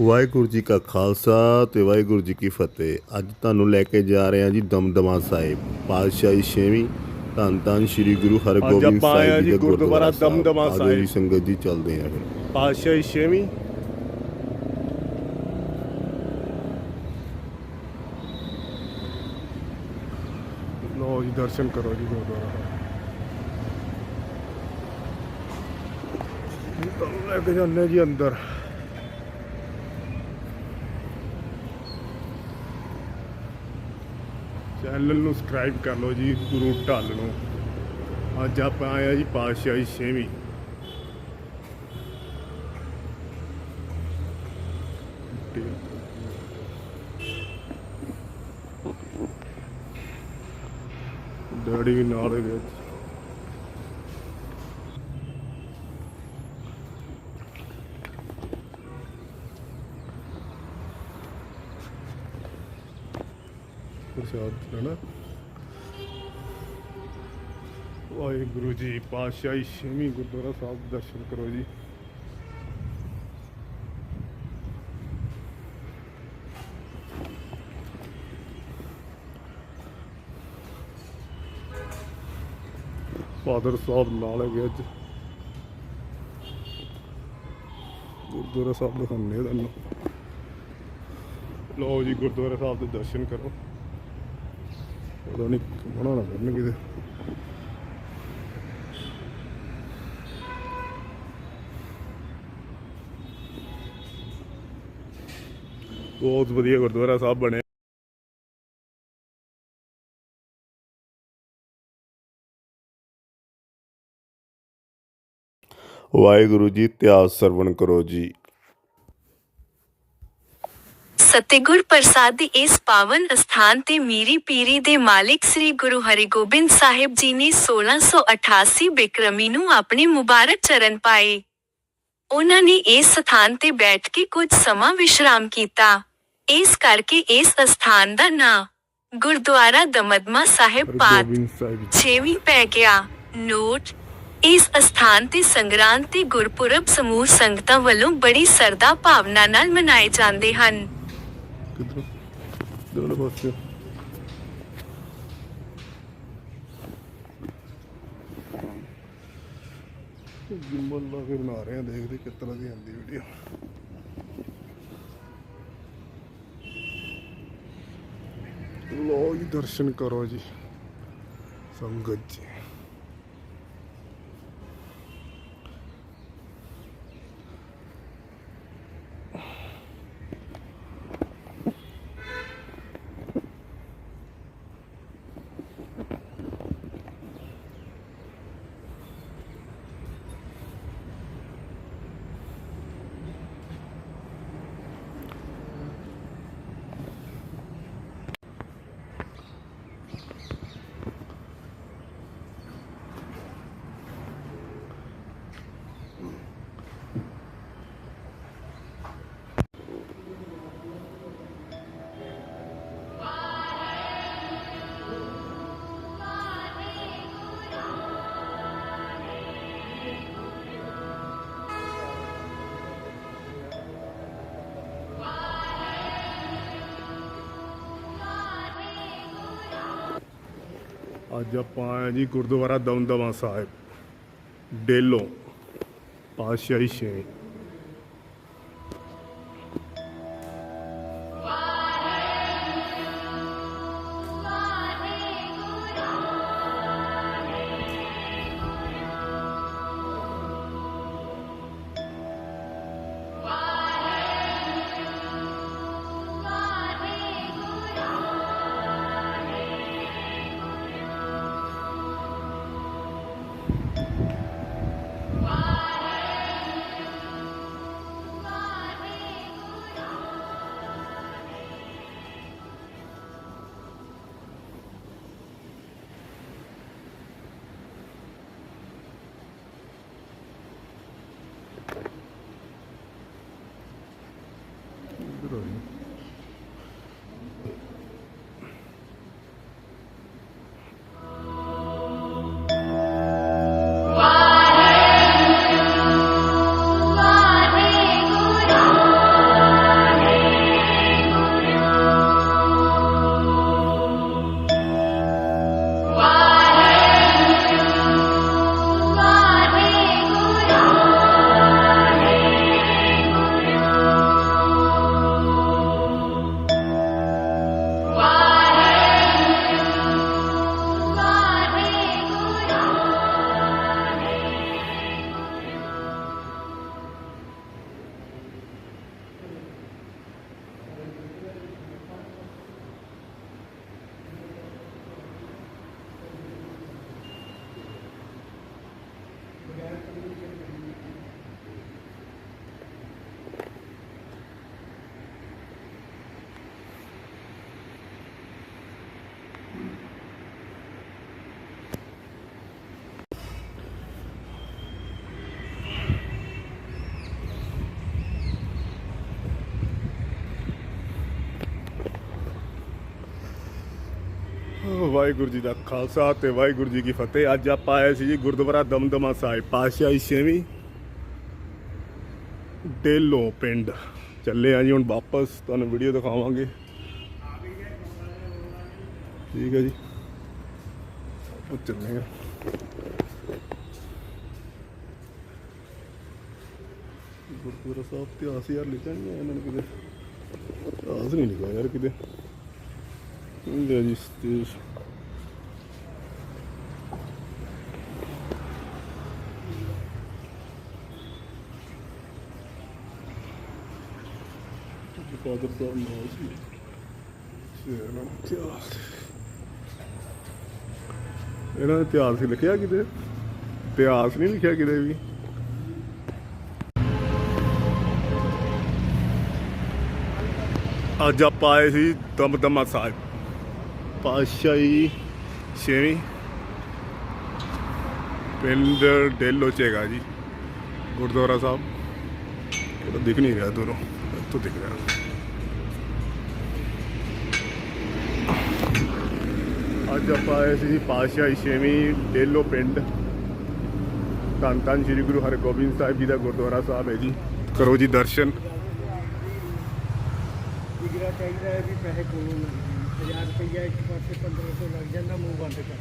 ਵਾਹਿਗੁਰੂ ਜੀ ਕਾ ਖਾਲਸਾ ਤੇ ਵਾਹਿਗੁਰੂ ਜੀ ਕੀ ਫਤਿਹ। ਅੱਜ ਤੁਹਾਨੂੰ ਲੈ ਕੇ ਜਾ ਰਹੇ ਹਾਂ ਜੀ ਦਮਦਮਾ ਸਾਹਿਬ ਪਾਤਸ਼ਾਹੀ ਛੇਵੀਂ ਧੰਨ ਧੰਨ ਸ੍ਰੀ ਗੁਰੂ ਹਰਗੋਬਿੰਦ ਹਾਂ ਸਾਹਿਬ ਜੀ ਦੇ ਗੁਰਦੁਆਰਾ। ਦਮਦਮਾ ਸਾਹਿਬ। ਜੀ ਸੰਗਤ ਜੀ ਚੱਲਦੇ ਆ ਫਿਰ। ਪਾਤਸ਼ਾਹੀ ਛੇਵੀਂ। ਲੋ ਜੀ ਦਰਸ਼ਨ ਕਰੋ ਜੀ ਗੁਰਦੁਆਰਾ ਲੈ ਕੇ ਜਾਂਦੇ ਜੀ ਅੰਦਰ। ਚੈਨਲ ਨੂੰ ਸਬਸਕ੍ਰਾਈਬ ਕਰ ਲਓ ਜੀ, ਗੁਰੂ ਢਾਲ ਨੂੰ। ਅੱਜ ਆਪਾਂ ਆਏ ਆ ਜੀ ਪਾਤਸ਼ਾਹੀ ਛੇਵੀਂ। ਡੈਡੀ ਨਾਲ ਹੈਗੇ ਪ੍ਰਸ਼ਾਦ ਹੈ ਵਾਹਿਗੁਰੂ ਜੀ, ਪਾਤਸ਼ਾਹੀ ਛੇਵੀਂ ਗੁਰਦੁਆਰਾ ਸਾਹਿਬ ਦਰਸ਼ਨ ਕਰੋ ਜੀ। ਫਾਦਰ ਸਾਹਿਬ ਨਾਲ ਹੈਗੇ ਅੱਜ। ਗੁਰਦੁਆਰਾ ਸਾਹਿਬ ਦਿਖਾਉਂਦੇ ਆ ਤੁਹਾਨੂੰ। ਲਓ ਜੀ, ਗੁਰਦੁਆਰਾ ਸਾਹਿਬ ਦੇ ਦਰਸ਼ਨ ਕਰੋ। ਪਤਾ ਨਹੀਂ ਬਣਾ ਨਾ ਕਰਨ ਕਿਤੇ। ਬਹੁਤ ਵਧੀਆ ਗੁਰਦੁਆਰਾ ਸਾਹਿਬ ਬਣਿਆ। ਵਾਹਿਗੁਰੂ ਜੀ ਇਤਿਹਾਸ ਸਰਵਣ ਕਰੋ ਜੀ। ਸਤਿਗੁਰ ਪ੍ਰਸਾਦ ਦੀ ਇਸ ਪਾਵਨ ਅਸਥਾਨ ਤੇ ਮੀਰੀ ਪੀਰੀ ਦੇ ਮਾਲਿਕ ਸ੍ਰੀ ਗੁਰੂ ਹਰਿਗੋਬਿੰਦ ਸਾਹਿਬ ਜੀ ਨੇ 1688 ਬਿਕਰਮੀ ਨੂੰ ਆਪਣੇ ਮੁਬਾਰਕ ਚਰਨ ਪਾਏ। ਉਹਨਾਂ ਨੇ ਇਸ ਸਥਾਨ ਤੇ ਬੈਠ ਕੇ ਕੁਝ ਸਮਾਂ ਵਿਸ਼ਰਾਮ ਕੀਤਾ। ਇਸ ਕਰਕੇ ਇਸ ਅਸਥਾਨ ਦਾ ਨਾਂ ਗੁਰਦੁਆਰਾ ਦਮਦਮਾ ਸਾਹਿਬ ਪਾਤ ਹਰਗੋਬਿੰਦ ਸਾਹਿਬ ਜੀ। ਛੇਵੀਂ ਪੈ ਗਿਆ। ਨੋਟ ਇਸ ਅਸਥਾਨ ਤੇ ਸੰਗਰਾਂਦ ਤੇ ਗੁਰਪੁਰਬ ਸਮੂਹ ਸੰਗਤਾਂ ਵੱਲੋਂ ਬੜੀ ਸਰਦਾ ਭਾਵਨਾ ਨਾਲ ਮਨਾਏ ਜਾਂਦੇ ਹਨ। ਕਿੱਧਰੋਂ? ਦੋਨੋਂ ਪਾਸੇ ਗਿੰਬਲ ਲਾ ਕੇ ਬਣਾ ਰਹੇ ਆ ਦੇਖਦੇ ਕਿਸ ਤਰ੍ਹਾਂ ਦੀ ਆਉਂਦੀ ਵੀਡੀਓ ਲੋ ਜੀ, ਦਰਸ਼ਨ ਕਰੋ ਜੀ। ਸੰਗਤ ਜੀ। ਅੱਜ ਆਪਾਂ ਆਏ ਜੀ ਗੁਰਦੁਆਰਾ ਦਮਦਮਾ ਸਾਹਿਬ ਡੇਲੋ ਪਾਤਸ਼ਾਹੀ ਛੇ ਇੱਧਰ ਆ ਵਾਹਿਗੁਰੂ ਜੀ ਦਾ ਖਾਲਸਾ ਤੇ ਵਾਹਿਗੁਰੂ ਜੀ ਕੀ ਫਤਿਹ। ਅੱਜ ਆਪਾਂ ਆਏ ਸੀ ਜੀ ਗੁਰਦੁਆਰਾ ਦਮਦਮਾ ਸਾਹਿਬ, ਪਾਤਸ਼ਾਹੀ ਛੇਵੀਂ ਡੇਲੋ ਪਿੰਡ। ਚੱਲੇ ਆ ਜੀ ਹੁਣ ਵਾਪਸ, ਤੁਹਾਨੂੰ ਵੀਡੀਓ ਦਿਖਾਵਾਂਗੇ। ਠੀਕ ਹੈ ਜੀ। ਉਹ ਚੱਲੇ ਗੁਰਦੁਆਰਾ ਸਾਹਿਬ ਇਤਿਹਾਸ ਯਾਰ ਲਿਖਿਆ ਨਹੀਂ ਇਹਨਾਂ ਨੇ ਕਿਤੇ। ਇਤਿਹਾਸ ਨਹੀਂ ਲਿਖਿਆ ਯਾਰ ਕਿਤੇ। ਲੈ ਜੀ ਸਤੀਸ਼ ਫਾਦਰ ਸਾਹਿਬ ਨਾਲ ਇਹਨਾਂ ਇਤਿਹਾਸ ਇਹਨਾਂ ਨੇ ਇਤਿਹਾਸ ਹੀ ਲਿਖਿਆ ਕਿਤੇ? ਇਤਿਹਾਸ ਨਹੀਂ ਲਿਖਿਆ ਕਿਤੇ ਵੀ। ਅੱਜ ਆਪਾਂ ਆਏ ਸੀ ਦਮਦਮਾ ਸਾਹਿਬ। ਪਾਤਸ਼ਾਹੀ ਛੇਵੀਂ ਪਿੰਡ ਡੇਲੋ ਚੇਗਾ ਜੀ, ਗੁਰਦੁਆਰਾ ਸਾਹਿਬ। ਦਿਖ ਨਹੀਂ ਰਿਹਾ ਦੂਰੋਂ, ਇੱਥੋਂ ਦਿਖ ਰਿਹਾ। ਅੱਜ ਆਪਾਂ ਆਏ ਸੀ ਪਾਤਸ਼ਾਹੀ ਛੇਵੀਂ ਡੇਲੋ ਪਿੰਡ। ਧੰਨ ਧੰਨ ਸ੍ਰੀ ਗੁਰੂ ਹਰਗੋਬਿੰਦ ਸਾਹਿਬ ਜੀ ਦਾ ਗੁਰਦੁਆਰਾ ਸਾਹਿਬ ਹੈ ਜੀ। ਕਰੋ ਜੀ ਦਰਸ਼ਨ। ਜਿਗਰਾ ਚਾਹੀਦਾ ਹੈ ਵੀ ਪੈਸੇ ਕੋਲੋਂ 1000 ਰੁਪਈਆ ਇੱਕ ਪਾਸੇ 1500 ਲੱਗ ਜਾਂਦਾ, ਮੂੰਹ ਬੰਦ ਕਰ